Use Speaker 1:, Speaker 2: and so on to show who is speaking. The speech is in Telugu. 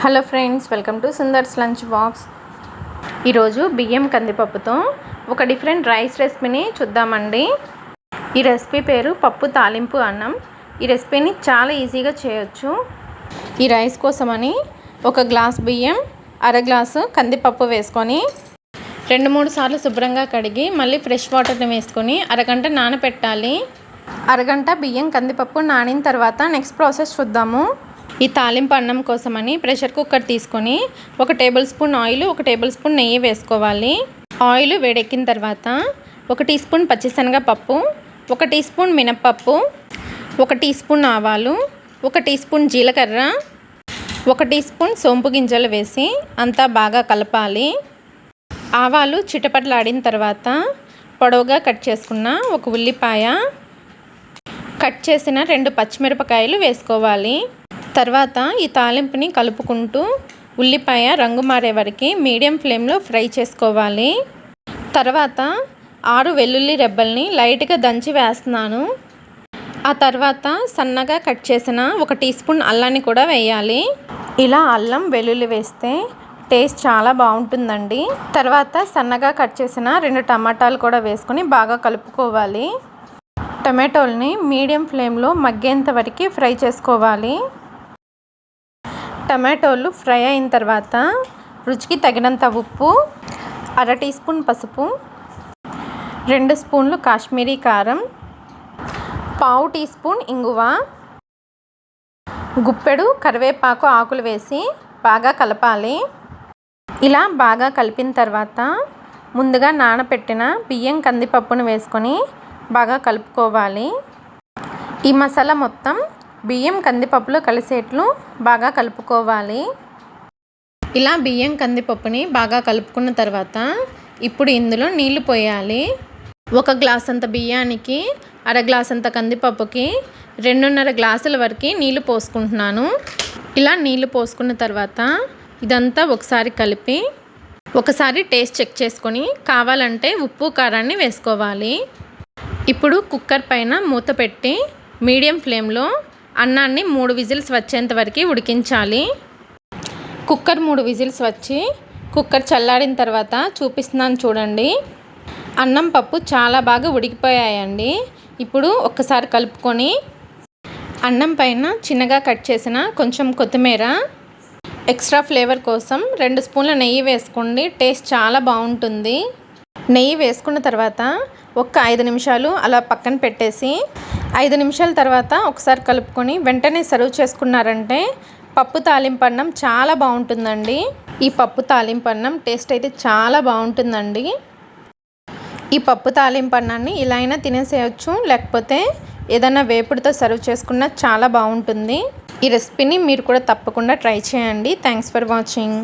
Speaker 1: Hello friends welcome to Sundar's lunch box. ఈరోజు బియ్యం కందిపప్పుతో ఒక డిఫరెంట్ రైస్ రెసిపీని చూద్దామండి. ఈ రెసిపీ పేరు పప్పు తాలింపు అన్నం. ఈ రెసిపీని చాలా ఈజీగా చేయొచ్చు. ఈ రైస్ కోసమని ఒక గ్లాస్ బియ్యం అర గ్లాసు కందిపప్పు వేసుకొని రెండు మూడు సార్లు శుభ్రంగా కడిగి మళ్ళీ ఫ్రెష్ వాటర్ని వేసుకొని అరగంట నానపెట్టాలి. అరగంట బియ్యం కందిపప్పు నానిన తర్వాత నెక్స్ట్ ప్రాసెస్ చూద్దాము. ఈ తాలింపు అన్నం కోసమని ప్రెషర్ కుక్కర్ తీసుకొని ఒక టేబుల్ స్పూన్ ఆయిల్ ఒక టేబుల్ స్పూన్ నెయ్యి వేసుకోవాలి. ఆయిల్ వేడెక్కిన తర్వాత ఒక టీ స్పూన్ పచ్చిశనగపప్పు ఒక టీ స్పూన్ మినప్పప్పు ఒక టీ స్పూన్ ఆవాలు ఒక టీ స్పూన్ జీలకర్ర ఒక టీ స్పూన్ సోంపు గింజలు వేసి అంతా బాగా కలపాలి. ఆవాలు చిటపట్లాడిన తర్వాత పొడవుగా కట్ చేసుకున్న ఒక ఉల్లిపాయ కట్ చేసిన రెండు పచ్చిమిరపకాయలు వేసుకోవాలి. తర్వాత ఈ తాలింపుని కలుపుకుంటూ ఉల్లిపాయ రంగు మారే వరకు మీడియం ఫ్లేమ్లో ఫ్రై చేసుకోవాలి. తర్వాత ఆరు వెల్లుల్లి రెబ్బల్ని లైట్గా దంచి వేస్తున్నాను. ఆ తర్వాత సన్నగా కట్ చేసిన ఒక టీ స్పూన్ అల్లాన్ని కూడా వేయాలి. ఇలా అల్లం వెల్లుల్లి వేస్తే టేస్ట్ చాలా బాగుంటుందండి. తర్వాత సన్నగా కట్ చేసిన రెండు టమాటాలు కూడా వేసుకొని బాగా కలుపుకోవాలి. టమాటోల్ని మీడియం ఫ్లేమ్లో మగ్గేంత వరకు ఫ్రై చేసుకోవాలి. టమాటోలు ఫ్రై అయిన తర్వాత రుచికి తగినంత ఉప్పు అర టీ స్పూన్ పసుపు రెండు స్పూన్లు కాశ్మీరీ కారం పావు టీ స్పూన్ ఇంగువ గుప్పెడు కరివేపాకు ఆకులు వేసి బాగా కలపాలి. ఇలా బాగా కలిపిన తర్వాత ముందుగా నానపెట్టిన బియ్యం కందిపప్పును వేసుకొని బాగా కలుపుకోవాలి. ఈ మసాలా మొత్తం బియ్యం కందిపప్పులో కలిసేట్లు బాగా కలుపుకోవాలి. ఇలా బియ్యం కందిపప్పుని బాగా కలుపుకున్న తర్వాత ఇప్పుడు ఇందులో నీళ్ళు పోయాలి. ఒక గ్లాస్ అంత బియ్యానికి అర గ్లాస్ అంత కందిపప్పుకి రెండున్నర గ్లాసుల వరకు నీళ్ళు పోసుకుంటున్నాను. ఇలా నీళ్ళు పోసుకున్న తర్వాత ఇదంతా ఒకసారి కలిపి ఒకసారి టేస్ట్ చెక్ చేసుకొని కావాలంటే ఉప్పు కారాన్ని వేసుకోవాలి. ఇప్పుడు కుక్కర్ పైన మూత పెట్టి మీడియం ఫ్లేమ్లో అన్నాన్ని మూడు విజిల్స్ వచ్చేంత వరకు ఉడికించాలి. కుక్కర్ మూడు విజిల్స్ వచ్చి కుక్కర్ చల్లారిన తర్వాత చూపిస్తున్నాను చూడండి. అన్నం పప్పు చాలా బాగా ఉడికిపోయాయండి. ఇప్పుడు ఒక్కసారి కలుపుకొని అన్నం పైన చిన్నగా కట్ చేసిన కొంచెం కొత్తిమీర ఎక్స్ట్రా ఫ్లేవర్ కోసం రెండు స్పూన్ల నెయ్యి వేసుకోండి. టేస్ట్ చాలా బాగుంటుంది. నెయ్యి వేసుకున్న తర్వాత ఒక్క ఐదు నిమిషాలు అలా పక్కన పెట్టేసి ఐదు నిమిషాల తర్వాత ఒకసారి కలుపుకొని వెంటనే సర్వ్ చేసుకున్నారంటే పప్పు తాలింపన్నం చాలా బాగుంటుందండి. ఈ పప్పు తాలింపన్నం టేస్ట్ అయితే చాలా బాగుంటుందండి. ఈ పప్పు తాలింపన్నాన్ని ఇలా అయినా తినేసేయచ్చు లేకపోతే ఏదైనా వేపుడుతో సర్వ్ చేసుకున్న చాలా బాగుంటుంది. ఈ రెసిపీని మీరు కూడా తప్పకుండా ట్రై చేయండి. Thanks for watching.